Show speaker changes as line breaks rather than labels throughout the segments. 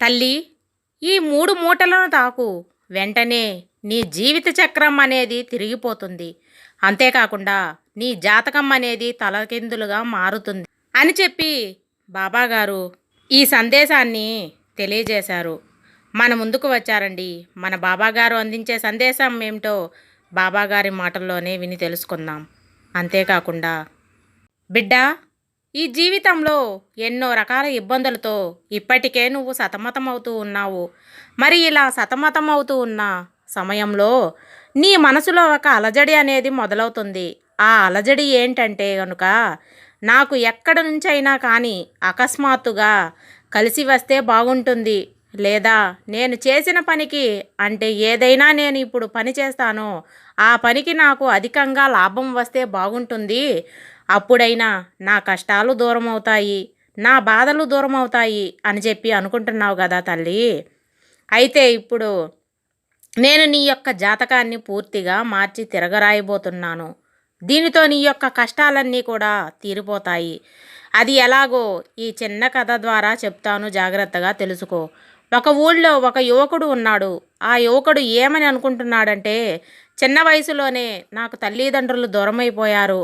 తల్లి ఈ మూడు మూటలను తాకు. వెంటనే నీ జీవిత చక్రం అనేది తిరిగిపోతుంది. అంతేకాకుండా నీ జాతకం అనేది తలకిందులుగా మారుతుంది అని చెప్పి బాబాగారు ఈ సందేశాన్ని తెలియజేశారు. మన ముందుకు వచ్చారండి. మన బాబాగారు అందించే సందేశం ఏమిటో బాబాగారి మాటల్లోనే విని తెలుసుకుందాం. అంతేకాకుండా బిడ్డ ఈ జీవితంలో ఎన్నో రకాల ఇబ్బందులతో ఇప్పటికే నువ్వు సతమతమవుతూ ఉన్నావు. మరి ఇలా సతమతమవుతూ ఉన్న సమయంలో నీ మనసులో ఒక అలజడి అనేది మొదలవుతుంది. ఆ అలజడి ఏంటంటే కనుక నాకు ఎక్కడి నుంచైనా కానీ అకస్మాత్తుగా కలిసి వస్తే బాగుంటుంది. లేదా నేను చేసిన పనికి అంటే ఏదైనా నేను ఇప్పుడు పని చేస్తానో. ఆ పనికి నాకు అధికంగా లాభం వస్తే బాగుంటుంది. అప్పుడైనా నా కష్టాలు దూరం అవుతాయి నా బాధలు దూరం అవుతాయి అని చెప్పి అనుకుంటున్నావు కదా తల్లి. అయితే ఇప్పుడు నేను నీ యొక్క జాతకాన్ని పూర్తిగా మార్చి తిరగరాయబోతున్నాను. దీనితో నీ యొక్క కష్టాలన్నీ కూడా తీరిపోతాయి. అది ఎలాగో ఈ చిన్న కథ ద్వారా చెప్తాను జాగ్రత్తగా తెలుసుకో. ఒక ఊళ్ళో ఒక యువకుడు ఉన్నాడు. ఆ యువకుడు ఏమని అనుకుంటున్నాడంటే చిన్న వయసులోనే నాకు తల్లిదండ్రులు దూరమైపోయారు.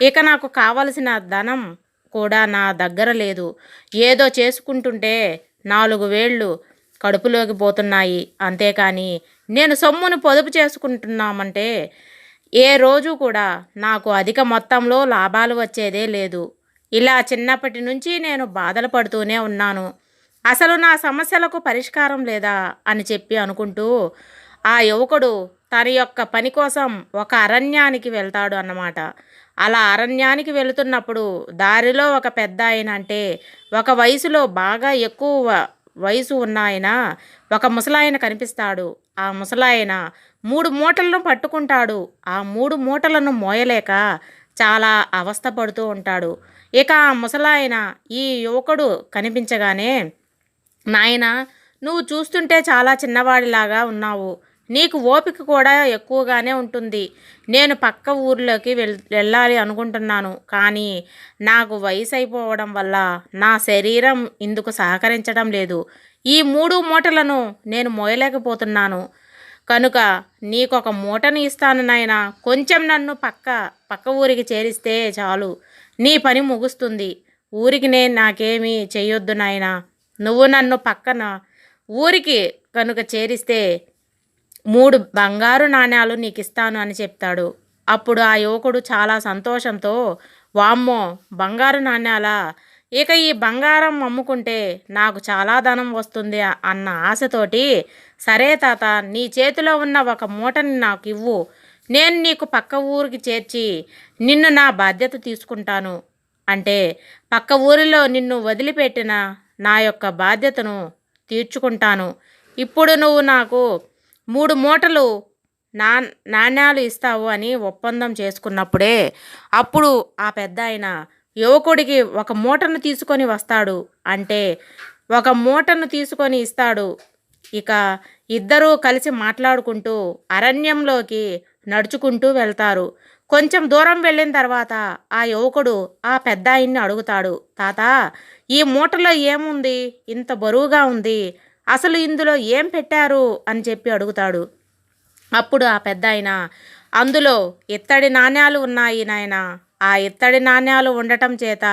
ఇక నాకు కావలసిన ధనం కూడా నా దగ్గర లేదు. ఏదో చేసుకుంటుంటే నాలుగు వేళ్ళు కడుపులోకి పోతున్నాయి. అంతేకాని నేను సొమ్మును పొదుపు చేసుకుంటున్నామంటే ఏ రోజు కూడా నాకు అధిక మొత్తంలో లాభాలు వచ్చేదే లేదు. ఇలా చిన్నప్పటి నుంచి నేను బాధలు పడుతూనే ఉన్నాను. అసలు నా సమస్యలకు పరిష్కారం లేదా అని చెప్పి అనుకుంటూ ఆ యువకుడు తన యొక్క పని కోసం ఒక అరణ్యానికి వెళ్తాడు అన్నమాట. అలా అరణ్యానికి వెళుతున్నప్పుడు దారిలో ఒక పెద్ద ఆయన అంటే ఒక వయసులో బాగా ఎక్కువ వయసు ఉన్న ఆయన ఒక ముసలాయన కనిపిస్తాడు. ఆ ముసలాయన మూడు మూటలను పట్టుకుంటాడు. ఆ మూడు మూటలను మోయలేక చాలా అవస్థపడుతూ ఉంటాడు. ఇక ఆ ముసలాయన ఈ యువకుడు కనిపించగానే నాయన నువ్వు చూస్తుంటే చాలా చిన్నవాడిలాగా ఉన్నావు. నీకు ఓపిక కూడా ఎక్కువగానే ఉంటుంది. నేను పక్క ఊర్లోకి వెళ్ వెళ్ళాలి అనుకుంటున్నాను. కానీ నాకు వయసు అయిపోవడం వల్ల నా శరీరం ఇందుకు సహకరించడం లేదు. ఈ మూడు మూటలను నేను మోయలేకపోతున్నాను. కనుక నీకు ఒక మూటను ఇస్తాను నాయన. కొంచెం నన్ను పక్క పక్క ఊరికి చేరిస్తే చాలు. నీ పని ముగుస్తుంది. ఊరికి నేను నాకేమీ చేయొద్దు నాయనా. నువ్వు నన్ను పక్కన ఊరికి కనుక చేరిస్తే మూడు బంగారు నాణ్యాలు నీకు ఇస్తాను అని చెప్తాడు. అప్పుడు ఆ యువకుడు చాలా సంతోషంతో వామ్మో బంగారు నాణ్యాలా ఇక ఈ బంగారం అమ్ముకుంటే నాకు చాలా ధనం వస్తుంది అన్న ఆశతోటి సరే తాత నీ చేతిలో ఉన్న ఒక మూటని నాకు ఇవ్వు నేను నీకు పక్క ఊరికి చేర్చి నిన్ను నా బాధ్యత తీసుకుంటాను. అంటే పక్క ఊరిలో నిన్ను వదిలిపెట్టిన నా యొక్క బాధ్యతను తీర్చుకుంటాను. ఇప్పుడు నువ్వు నాకు మూడు మూటలు నా నాణ్యాలు ఇస్తావు అని ఒప్పందం చేసుకున్నప్పుడే అప్పుడు ఆ పెద్ద ఆయన యువకుడికి ఒక మూటను తీసుకొని వస్తాడు అంటే ఒక మూటను తీసుకొని ఇస్తాడు. ఇక ఇద్దరూ కలిసి మాట్లాడుకుంటూ అరణ్యంలోకి నడుచుకుంటూ వెళ్తారు. కొంచెం దూరం వెళ్ళిన తర్వాత ఆ యువకుడు ఆ పెద్ద ఆయన్ని అడుగుతాడు తాత ఈ మూటలో ఏముంది? ఇంత బరువుగా ఉంది. అసలు ఇందులో ఏం పెట్టారు అని చెప్పి అడుగుతాడు. అప్పుడు ఆ పెద్ద ఆయన అందులో ఇత్తడి నాణ్యాలు ఉన్నాయి నాయన. ఆ ఇత్తడి నాణ్యాలు ఉండటం చేత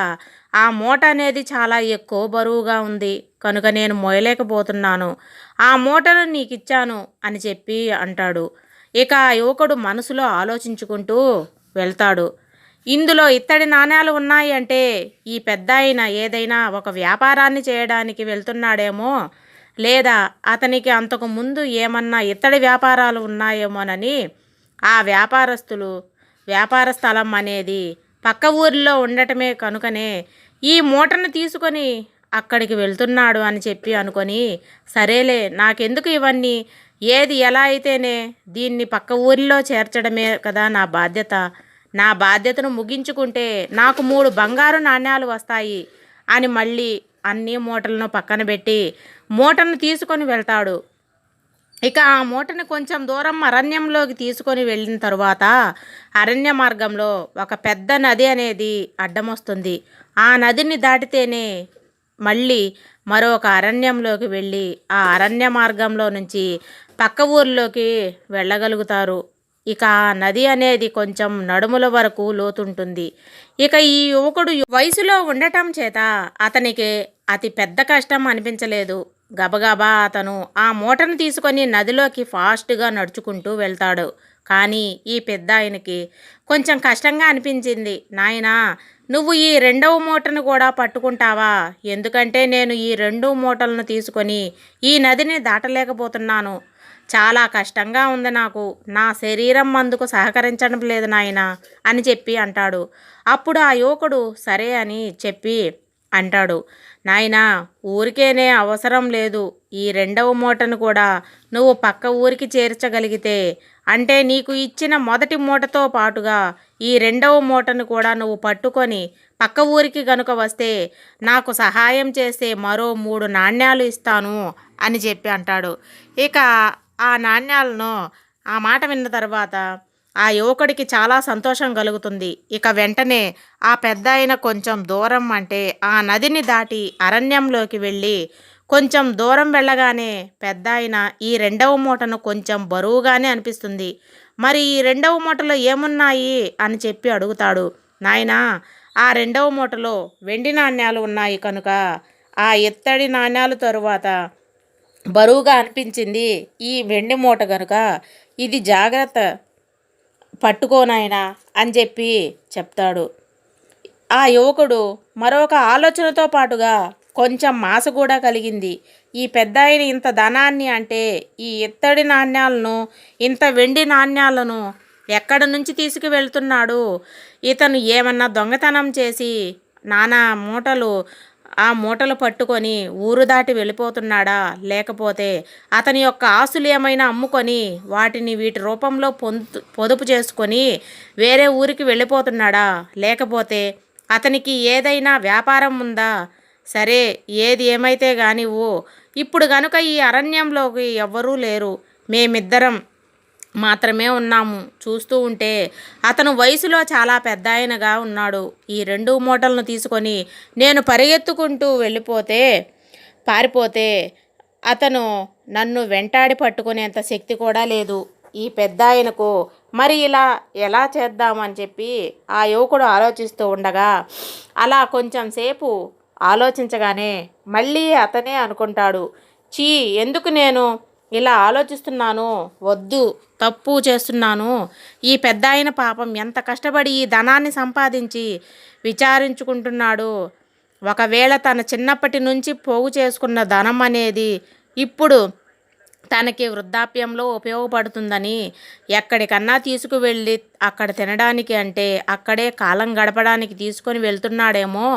ఆ మూట అనేది చాలా ఎక్కువ బరువుగా ఉంది. కనుక నేను మోయలేకపోతున్నాను. ఆ మూటను నీకు ఇచ్చాను అని చెప్పి అంటాడు. ఇక ఆ యువకుడు మనసులో ఆలోచించుకుంటూ వెళ్తాడు. ఇందులో ఇత్తడి నాణ్యాలు ఉన్నాయి అంటే ఈ పెద్ద ఏదైనా ఒక వ్యాపారాన్ని చేయడానికి వెళ్తున్నాడేమో లేదా అతనికి అంతకు ముందు ఏమన్నా ఇత్తడి వ్యాపారాలు ఉన్నాయేమోనని ఆ వ్యాపారస్తులు వ్యాపార స్థలం అనేది పక్క ఊరిలో ఉండటమే కనుకనే ఈ మూటను తీసుకొని అక్కడికి వెళ్తున్నాడు అని చెప్పి అనుకొని సరేలే నాకెందుకు ఇవన్నీ? ఏది ఎలా అయితేనే దీన్ని పక్క ఊరిలో చేర్చడమే కదా నా బాధ్యత. నా బాధ్యతను ముగించుకుంటే నాకు మూడు బంగారు నాణ్యాలు వస్తాయి అని మళ్ళీ అన్ని మూటలను పక్కన పెట్టి మూటను తీసుకొని వెళ్తాడు. ఇక ఆ మూటని కొంచెం దూరం అరణ్యంలోకి తీసుకొని వెళ్ళిన తరువాత అరణ్య మార్గంలో ఒక పెద్ద నది అనేది అడ్డమొస్తుంది. ఆ నదిని దాటితేనే మళ్ళీ మరొక అరణ్యంలోకి వెళ్ళి ఆ అరణ్య మార్గంలో నుంచి పక్క ఊర్లోకి వెళ్ళగలుగుతారు. ఇక ఆ నది అనేది కొంచెం నడుముల వరకు లోతుంటుంది. ఇక ఈ యువకుడు వయసులో ఉండటం చేత అతనికి అతి పెద్ద కష్టం అనిపించలేదు. గబగబా అతను ఆ మూటను తీసుకొని నదిలోకి ఫాస్ట్గా నడుచుకుంటూ వెళ్తాడు. కానీ ఈ పెద్ద ఆయనకి కొంచెం కష్టంగా అనిపించింది. నాయనా నువ్వు ఈ రెండవ మూటను కూడా పట్టుకుంటావా? ఎందుకంటే నేను ఈ రెండు మూటలను తీసుకొని ఈ నదిని దాటలేకపోతున్నాను. చాలా కష్టంగా ఉంది నాకు. నా శరీరం అందుకు సహకరించడం లేదు నాయన అని చెప్పి అంటాడు. అప్పుడు ఆ యువకుడు సరే అని చెప్పి అంటాడు. నాయనా ఊరికేనే అవసరం లేదు. ఈ రెండవ మూటను కూడా నువ్వు పక్క ఊరికి చేర్చగలిగితే అంటే నీకు ఇచ్చిన మొదటి మూటతో పాటుగా ఈ రెండవ మూటను కూడా నువ్వు పట్టుకొని పక్క ఊరికి గనుక వస్తే నాకు సహాయం చేస్తే మరో మూడు నాణ్యాలు ఇస్తాను అని చెప్పి అంటాడు. ఇక ఆ నాణ్యాలను ఆ మాట విన్న తర్వాత ఆ యువకుడికి చాలా సంతోషం కలుగుతుంది. ఇక వెంటనే ఆ పెద్ద ఆయన కొంచెం దూరం అంటే ఆ నదిని దాటి అరణ్యంలోకి వెళ్ళి కొంచెం దూరం వెళ్ళగానే పెద్ద ఆయన ఈ రెండవ మూటను కొంచెం బరువుగానే అనిపిస్తుంది. మరి ఈ రెండవ మూటలో ఏమున్నాయి? అని చెప్పి అడుగుతాడు. నాయనా ఆ రెండవ మూటలో వెండి నాణ్యాలు ఉన్నాయి కనుక ఆ ఎత్తడి నాణ్యాలు తరువాత బరువుగా అనిపించింది ఈ వెండి మూట కనుక ఇది జాగ్రత్త పట్టుకోనాయనా అని చెప్పి చెప్తాడు. ఆ యువకుడు మరొక ఆలోచనతో పాటుగా కొంచెం మాస కూడా కలిగింది. ఈ పెద్ద ఆయన ఇంత ధనాన్ని అంటే ఈ ఇత్తడి నాణ్యాలను ఇంత వెండి నాణ్యాలను ఎక్కడి నుంచి తీసుకువెళ్తున్నాడు? ఇతను ఏమన్నా దొంగతనం చేసి నానా మూటలు ఆ మూటలు పట్టుకొని ఊరు దాటి వెళ్ళిపోతున్నాడా? లేకపోతే అతని యొక్క ఆస్తులు ఏమైనా అమ్ముకొని వాటిని వీటి రూపంలో పొందు పొదుపు చేసుకొని వేరే ఊరికి వెళ్ళిపోతున్నాడా? లేకపోతే అతనికి ఏదైనా వ్యాపారం ఉందా? సరే ఏది ఏమైతే కానివ్వు ఇప్పుడు గనుక ఈ అరణ్యంలోకి ఎవ్వరూ లేరు. మేమిద్దరం మాత్రమే ఉన్నాము. చూస్తూ ఉంటే అతను వయసులో చాలా పెద్ద ఆయనగా ఉన్నాడు. ఈ రెండు మూటలను తీసుకొని నేను పరిగెత్తుకుంటూ వెళ్ళిపోతే పారిపోతే అతను నన్ను వెంటాడి పట్టుకునేంత శక్తి కూడా లేదు. ఈ పెద్ద ఆయనకు మరి ఇలా ఎలా చేద్దామని చెప్పి ఆ యువకుడు ఆలోచిస్తూ ఉండగా అలా కొంచెం సేపు ఆలోచించగానే మళ్ళీ అతనే అనుకుంటాడు చీ ఎందుకు నేను ఇలా ఆలోచిస్తున్నాను వద్దు తప్పు చేస్తున్నాను. ఈ పెద్ద ఆయన పాపం ఎంత కష్టపడి ఈ ధనాన్ని సంపాదించి విచారించుకుంటున్నాడు. ఒకవేళ తన చిన్నప్పటి నుంచి పోగు చేసుకున్న ధనం అనేది ఇప్పుడు తనకి వృద్ధాప్యంలో ఉపయోగపడుతుందని ఎక్కడికన్నా తీసుకువెళ్ళి అక్కడ తినడానికి అంటే అక్కడే కాలం గడపడానికి తీసుకొని వెళ్తున్నాడేమో.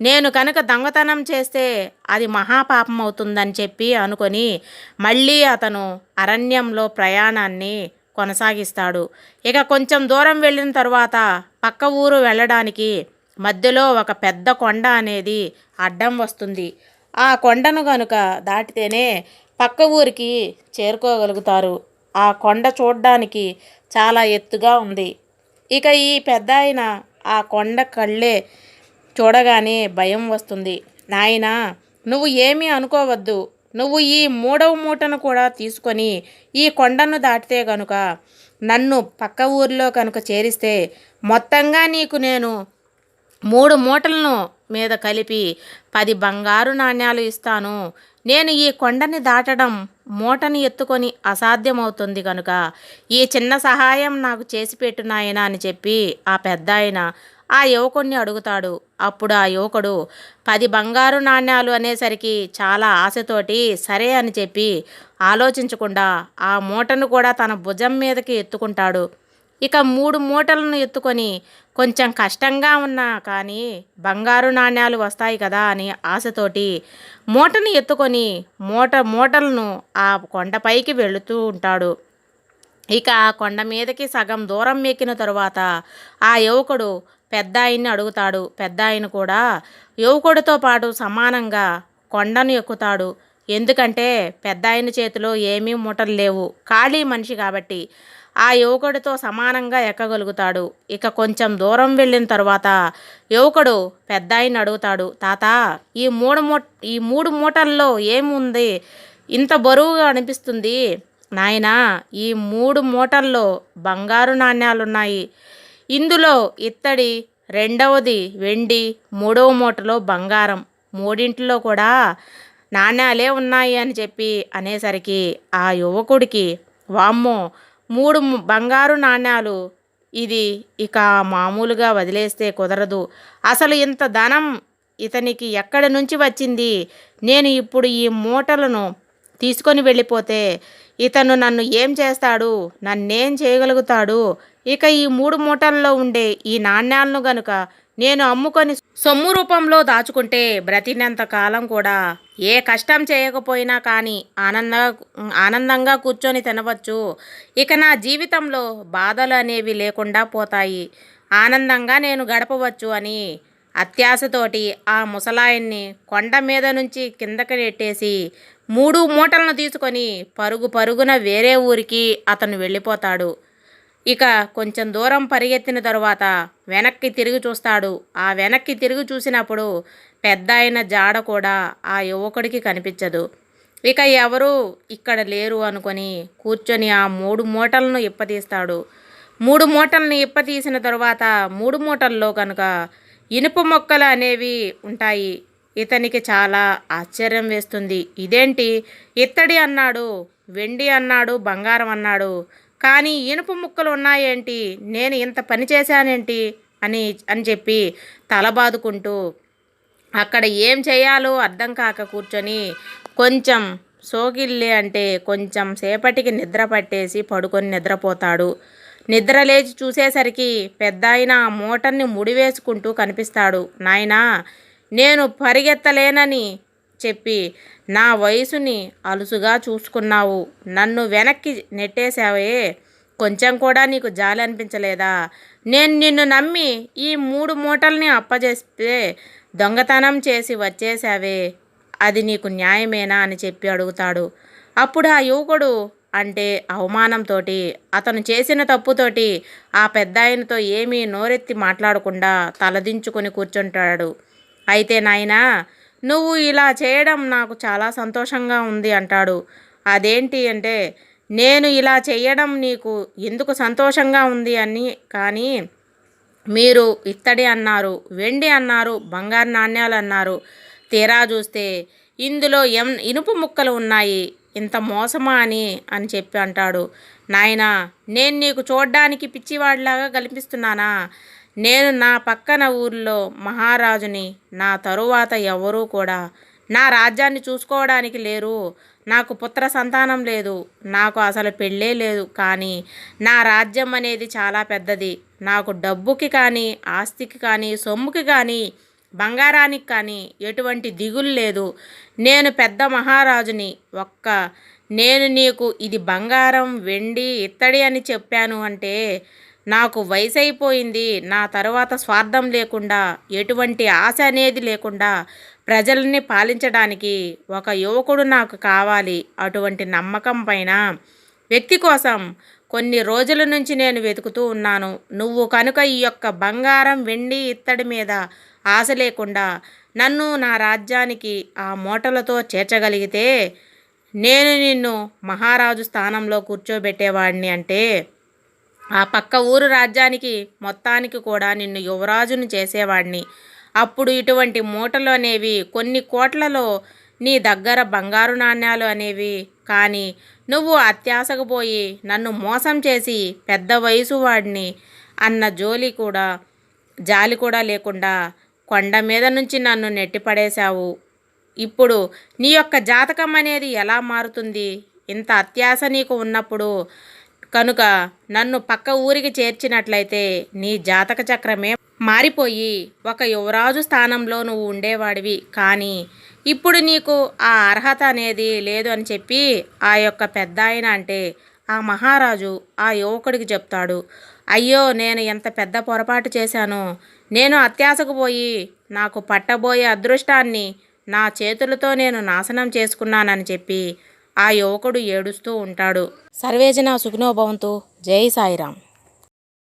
నేను కనుక దొంగతనం చేస్తే అది మహాపాపం అవుతుందని చెప్పి అనుకొని మళ్ళీ అతను అరణ్యంలో ప్రయాణాన్ని కొనసాగిస్తాడు. ఇక కొంచెం దూరం వెళ్ళిన తర్వాత పక్క ఊరు వెళ్ళడానికి మధ్యలో ఒక పెద్ద కొండ అనేది అడ్డం వస్తుంది. ఆ కొండను గనుక దాటితేనే పక్క ఊరికి చేరుకోగలుగుతారు. ఆ కొండ చూడ్డానికి చాలా ఎత్తుగా ఉంది. ఇక ఈ పెద్ద ఆయన ఆ కొండ కళ్ళే చూడగానే భయం వస్తుంది. నాయనా నువ్వు ఏమీ అనుకోవద్దు. నువ్వు ఈ మూడవ మూటను కూడా తీసుకొని ఈ కొండను దాటితే కనుక నన్ను పక్క ఊరిలో కనుక చేరిస్తే మొత్తంగా నీకు నేను మూడు మూటలను మీద కలిపి పది బంగారు నాణ్యాలు ఇస్తాను. నేను ఈ కొండని దాటడం మూటని ఎత్తుకొని అసాధ్యమవుతుంది కనుక ఈ చిన్న సహాయం నాకు చేసి పెట్టునాయన అని చెప్పి ఆ పెద్ద ఆయన ఆ యువకుణ్ణి అడుగుతాడు. అప్పుడు ఆ యువకుడు పది బంగారు నాణ్యాలు అనేసరికి చాలా ఆశతోటి సరే అని చెప్పి ఆలోచించకుండా ఆ మూటను కూడా తన భుజం మీదకి ఎత్తుకుంటాడు. ఇక మూడు మూటలను ఎత్తుకొని కొంచెం కష్టంగా ఉన్నా కానీ బంగారు నాణ్యాలు వస్తాయి కదా అని ఆశతోటి మూటని ఎత్తుకొని మూట మూటలను ఆ కొండపైకి వెళుతూ ఉంటాడు. ఇక ఆ కొండ మీదకి సగం దూరం ఎక్కిన తరువాత ఆ యువకుడు పెద్ద ఆయన్ని అడుగుతాడు. పెద్ద ఆయన కూడా యువకుడితో పాటు సమానంగా కొండను ఎక్కుతాడు. ఎందుకంటే పెద్ద ఆయన చేతిలో ఏమీ మూటలు లేవు. ఖాళీ మనిషి కాబట్టి ఆ యువకుడితో సమానంగా ఎక్కగలుగుతాడు. ఇక కొంచెం దూరం వెళ్ళిన తర్వాత యువకుడు పెద్ద ఆయన అడుగుతాడు తాత ఈ మూడు మూట ఈ మూడు మూటల్లో ఏముంది? ఇంత బరువుగా అనిపిస్తుంది. నాయనా ఈ మూడు మూటల్లో బంగారు నాణ్యాలున్నాయి. ఇందులో ఇత్తడి రెండవది వెండి మూడవ మూటలో బంగారం. మూడింటిలో కూడా నాణ్యాలే ఉన్నాయి అని చెప్పి అనేసరికి ఆ యువకుడికి వామ్మో మూడు బంగారు నాణ్యాలు. ఇది ఇక మామూలుగా వదిలేస్తే కుదరదు. అసలు ఇంత ధనం ఇతనికి ఎక్కడి నుంచి వచ్చింది? నేను ఇప్పుడు ఈ మూటలను తీసుకొని వెళ్ళిపోతే ఇతను నన్ను ఏం చేస్తాడు? నన్నేం చేయగలుగుతాడు? ఇక ఈ మూడు మూటల్లో ఉండే ఈ నాణ్యాలను గనుక నేను అమ్ముకొని సొమ్ము రూపంలో దాచుకుంటే బ్రతినంత కాలం కూడా ఏ కష్టం చేయకపోయినా కానీ ఆనంద ఆనందంగా కూర్చొని తినవచ్చు. ఇక నా జీవితంలో బాధలు అనేవి లేకుండా పోతాయి. ఆనందంగా నేను గడపవచ్చు అని అత్యాశతోటి ఆ ముసలాయన్ని కొండ మీద నుంచి కిందకి నెట్టేసి మూడు మూటలను తీసుకొని పరుగు పరుగున వేరే ఊరికి అతను వెళ్ళిపోతాడు. ఇక కొంచెం దూరం పరిగెత్తిన తరువాత వెనక్కి తిరిగి చూస్తాడు. ఆ వెనక్కి తిరిగి చూసినప్పుడు పెద్ద అయిన జాడ కూడా ఆ యువకుడికి కనిపించదు. ఇక ఎవరు ఇక్కడ లేరు అనుకొని కూర్చొని ఆ మూడు మూటలను ఇప్పతీస్తాడు. మూడు మూటలను ఇప్పతీసిన తరువాత మూడు మూటల్లో కనుక ఇనుప మొక్కలు అనేవి ఉంటాయి. ఇతనికి చాలా ఆశ్చర్యం వేస్తుంది. ఇదేంటి? ఇత్తడి అన్నాడు వెండి అన్నాడు బంగారం అన్నాడు. కానీ ఇనుప ముక్కలు ఉన్నాయేంటి? నేను ఇంత పని చేశానేంటి? అని అని చెప్పి తల బాదుకుంటూ అక్కడ ఏం చేయాలో అర్థం కాక కూర్చొని కొంచెం సోకిల్లి అంటే కొంచెం సేపటికి నిద్ర పట్టేసి పడుకొని నిద్రపోతాడు. నిద్ర లేచి చూసేసరికి పెద్ద ఆయన ఆ మూటని ముడివేసుకుంటూ కనిపిస్తాడు. నాయనా నేను పరిగెత్తలేనని చెప్పి నా వయసుని అలుసుగా చూసుకున్నావు. నన్ను వెనక్కి నెట్టేశావే. కొంచెం కూడా నీకు జాలి అనిపించలేదా? నేను నిన్ను నమ్మి ఈ మూడు మూటల్ని అప్పజేస్తే దొంగతనం చేసి వచ్చేసావే అది నీకు న్యాయమేనా? అని చెప్పి అడుగుతాడు. అప్పుడు ఆ యువకుడు అంటే అవమానంతో అతను చేసిన తప్పుతోటి ఆ పెద్ద ఆయనతో ఏమీ నోరెత్తి మాట్లాడకుండా తలదించుకొని కూర్చుంటాడు. అయితే నాయనా నువ్వు ఇలా చేయడం నాకు చాలా సంతోషంగా ఉంది అంటాడు. అదేంటి అంటే నేను ఇలా చేయడం నీకు ఎందుకు సంతోషంగా ఉంది అని కానీ మీరు ఇత్తడి అన్నారు వెండి అన్నారు బంగారు నాణ్యాలు అన్నారు. తీరా చూస్తే ఇందులో ఎం ఇనుప ముక్కలు ఉన్నాయి ఇంత మోసమా అని అని చెప్పి అంటాడు. నాయనా నేను నీకు చూడ్డానికి పిచ్చివాడిలాగా కల్పిస్తున్నానా? నేను నా పక్కన ఊర్లో మహారాజుని నా తరువాత ఎవరూ కూడా నా రాజ్యాన్ని చూసుకోవడానికి లేరు. నాకు పుత్ర సంతానం లేదు. నాకు అసలు పెళ్ళే లేదు. కానీ నా రాజ్యం అనేది చాలా పెద్దది. నాకు డబ్బుకి కానీ ఆస్తికి కానీ సొమ్ముకి కానీ బంగారానికి కానీ ఎటువంటి దిగులు లేదు. నేను పెద్ద మహారాజుని. ఒక్క నేను నీకు ఇది బంగారం వెండి ఇత్తడి అని చెప్పాను అంటే నాకు వయసు అయిపోయింది నా తర్వాత స్వార్థం లేకుండా ఎటువంటి ఆశ అనేది లేకుండా ప్రజల్ని పాలించడానికి ఒక యువకుడు నాకు కావాలి అటువంటి నమ్మకం పైన. వ్యక్తి కోసం కొన్ని రోజుల నుంచి నేను వెతుకుతూ ఉన్నాను. నువ్వు కనుక ఈ యొక్క బంగారం వెండి ఇత్తడి మీద ఆశ లేకుండా నన్ను నా రాజ్యానికి ఆ మూటలతో చేర్చగలిగితే నేను నిన్ను మహారాజు స్థానంలో కూర్చోబెట్టేవాడిని అంటే ఆ పక్క ఊరు రాజ్యానికి మొత్తానికి కూడా నిన్ను యువరాజును చేసేవాడిని అప్పుడు ఇటువంటి మూటలు అనేవి కొన్ని కోట్లలో నీ దగ్గర బంగారు నాణ్యాలు అనేవి. కానీ నువ్వు అత్యాశకు పోయి నన్ను మోసం చేసి పెద్ద వయసు వాడిని అన్న జోలి కూడా జాలి కూడా లేకుండా కొండ మీద నుంచి నన్ను నెట్టిపడేశావు. ఇప్పుడు నీ యొక్క జాతకం అనేది ఎలా మారుతుంది? ఇంత అత్యాశ నీకు ఉన్నప్పుడు కనుక నన్ను పక్క ఊరికి చేర్చినట్లయితే నీ జాతక చక్రమే మారిపోయి ఒక యువరాజు స్థానంలో నువ్వు ఉండేవాడివి. కానీ ఇప్పుడు నీకు ఆ అర్హత అనేది లేదు అని చెప్పి ఆ యొక్క పెద్ద ఆయన అంటే ఆ మహారాజు ఆ యువకుడికి చెప్తాడు. అయ్యో నేను ఎంత పెద్ద పొరపాటు చేశాను. నేను అత్యాశకు పోయి నాకు పట్టబోయే అదృష్టాన్ని నా చేతులతో నేను నాశనం చేసుకున్నానని చెప్పి ఆ యువకుడు ఏడుస్తూ ఉంటాడు. సర్వేజన సుఖినోభవంతు జై సాయిరాం